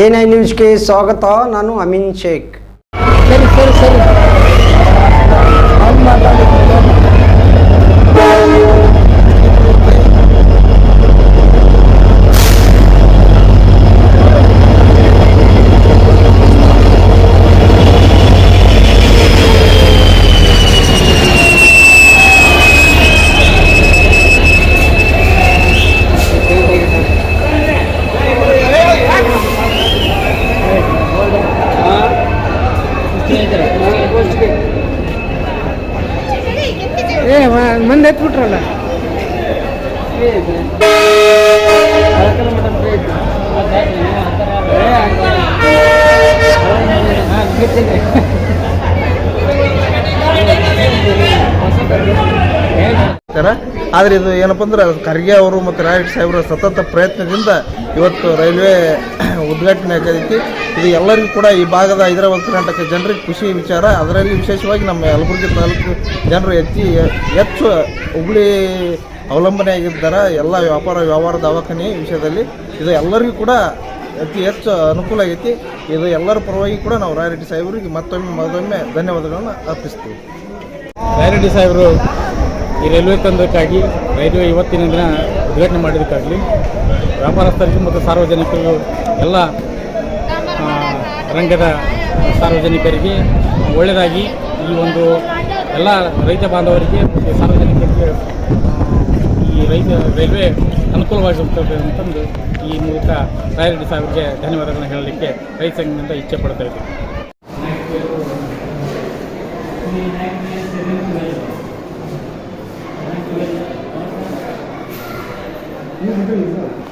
A nine ನ್ಯೂಸ್ಗೆ ಸ್ವಾಗತ ನಾನು ಅಮೀನ್ ಶೇಖ್. ಸರಿ ಸರಿ ಸರಿ. ಏ ಮಂದಿ ಎತ್ಬಿಟ್ರಲ್ಲ ತರ ಆದರೆ ಇದು ಏನಪ್ಪ ಅಂದ್ರೆ ಖರ್ಗೆ ಅವರು ಮತ್ತು ರಾಯಟ್ ಸಾಹೇಬರ ಸತತ ಪ್ರಯತ್ನದಿಂದ ಇವತ್ತು ರೈಲ್ವೆ ಉದ್ಘಾಟನೆ ಆಗೈತಿ. ಇದು ಎಲ್ಲರಿಗೂ ಕೂಡ ಈ ಭಾಗದ ಹೈದರಾಬಾದ್ ಕರ್ನಾಟಕ ಜನರಿಗೆ ಖುಷಿ ವಿಚಾರ. ಅದರಲ್ಲಿ ವಿಶೇಷವಾಗಿ ನಮ್ಮ ಯಲಬುರ್ಗಿ ತಾಲೂಕು ಜನರು ಹೆಚ್ಚಿ, ಹೆಚ್ಚು ಹುಬ್ಳಿ ಅವಲಂಬನೆ ಆಗಿದ್ದಾರೆ. ಎಲ್ಲ ವ್ಯಾಪಾರ ವ್ಯವಹಾರ ದವಾಖಾನೆ ವಿಷಯದಲ್ಲಿ. ಇದು ಎಲ್ಲರಿಗೂ ಕೂಡ ಅತಿ ಹೆಚ್ಚು ಅನುಕೂಲ ಆಗೈತಿ. ಇದು ಎಲ್ಲರ ಪರವಾಗಿ ಕೂಡ ನಾವು ರಾಯರೆಡ್ಡಿ ಸಾಹೇಬರಿಗೆ ಮತ್ತೊಮ್ಮೆ ಮತ್ತೊಮ್ಮೆ ಧನ್ಯವಾದಗಳನ್ನು ಅರ್ಪಿಸ್ತೀವಿ. ರಾಯರೆಡ್ಡಿ ಸಾಹೇಬರು ಈ ರೈಲ್ವೆ ತಂದಕ್ಕಾಗಿ ರೈಲ್ವೆ ಇವತ್ತಿನ ದಿನ ಉದ್ಘಾಟನೆ ಮಾಡಿದ್ದಕ್ಕಾಗಲಿ, ವ್ಯಾಪಾರಸ್ಥರಿಗೂ ಮತ್ತು ಸಾರ್ವಜನಿಕರು ಎಲ್ಲ ರಂಗದ ಸಾರ್ವಜನಿಕರಿಗೆ ಒಳ್ಳೆಯದಾಗಿ ಈ ಒಂದು ಎಲ್ಲ ರೈತ ಬಾಂಧವರಿಗೆ ಮತ್ತು ಸಾರ್ವಜನಿಕರಿಗೆ ಈ ರೈತ ರೈಲ್ವೆ ಅನುಕೂಲವಾಗಿರುತ್ತದೆ ಅಂತಂದು ಈ ಮೂಲಕ ರಾಯರೆಡ್ಡಿ ಸಾಹೇಬರಿಗೆ ಧನ್ಯವಾದಗಳನ್ನು ಹೇಳಲಿಕ್ಕೆ ರೈತ ಸಂಘದಿಂದ ಇಚ್ಛೆ ಪಡ್ತಾ ಇದ್ದೀವಿ. Beleza.